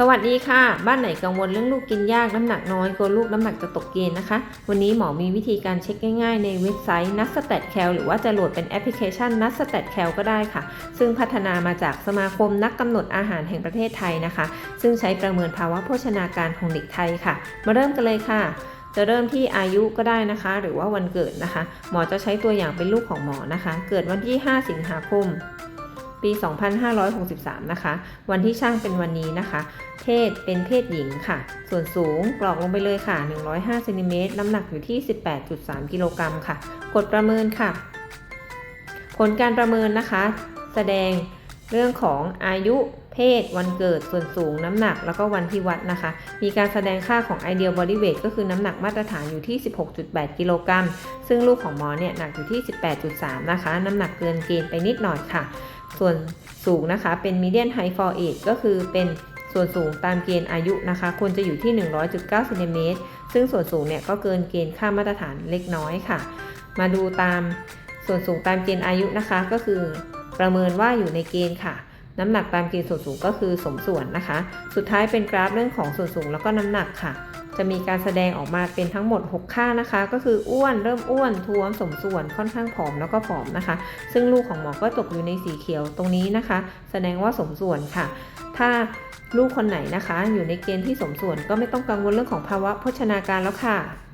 สวัสดีค่ะ บ้านไหนกังวลเรื่องลูกกินยากน้ำหนักน้อยกลัวลูกน้ำหนักจะตกเกณฑ์นะคะ วันนี้หมอมีวิธีการเช็คง่ายๆในเว็บไซต์นั s ส a t แคลหรือว่าจะโหลดเป็นแอปพลิเคชันนั s ส a t แคลก็ได้ค่ะ ซึ่งพัฒนามาจากสมาคมนักกำหนดอาหารแห่งประเทศไทยนะคะ ซึ่งใช้ประเมินภาวะโภชนาการของเด็กไทยค่ะ มาเริ่มกันเลยค่ะจะเริ่มที่อายุก็ได้นะคะ หรือว่าวันเกิดนะคะ หมอจะใช้ตัวอย่างเป็นลูกของหมอนะคะ เกิดวันที่ 5 สิงหาคม ปี 2563 นะคะ วันที่ช่างเป็นวันนี้นะคะ เพศเป็นเพศหญิงค่ะ ส่วนสูงกรอกลงไปเลยค่ะ 105เซนติเมตรน้ำหนักอยู่ที่ 18.3 กิโลกรัมค่ะ กดประเมินค่ะ ผลการประเมินนะคะ แสดงเรื่องของอายุเพศ วันเกิด ส่วนสูง น้ำหนัก แล้วก็วันที่วัดนะคะ มีการแสดงค่าของ ideal body weight ก็คือน้ำหนักมาตรฐานอยู่ที่ 16.8 กิโลกรัม ซึ่งลูกของหมอเนี่ยหนักอยู่ที่ 18.3 นะคะ น้ำหนักเกินเกณฑ์ไปนิดหน่อยค่ะ ส่วนสูงนะคะ เป็น median height for age ก็คือเป็นส่วนสูงตามเกณฑ์อายุนะคะ ควรจะอยู่ที่ 100.9เซนติเมตรซึ่งส่วนสูงเนี่ยก็เกินเกณฑ์ค่ามาตรฐานเล็กน้อยค่ะ มาดูตามส่วนสูงตามเกณฑ์อายุนะคะ ก็คือประเมินว่าอยู่ในเกณฑ์ค่ะ น้ำหนักตามเกณฑ์ส่วนสูงก็คือสมส่วนนะคะ สุดท้ายเป็นกราฟเรื่องของส่วนสูงแล้วก็น้ำหนักค่ะ จะมีการแสดงออกมาเป็นทั้งหมด 6 ค่านะคะ ก็คืออ้วนเริ่มอ้วนท้วมสมส่วนค่อนข้างผอมแล้วก็ผอมนะคะ ซึ่งลูกของหมอก็ตกอยู่ในสีเขียวตรงนี้นะคะ แสดงว่าสมส่วนค่ะ ถ้าลูกคนไหนนะคะ อยู่ในเกณฑ์ที่สมส่วนก็ไม่ต้องกังวลเรื่องของภาวะโภชนาการแล้วค่ะ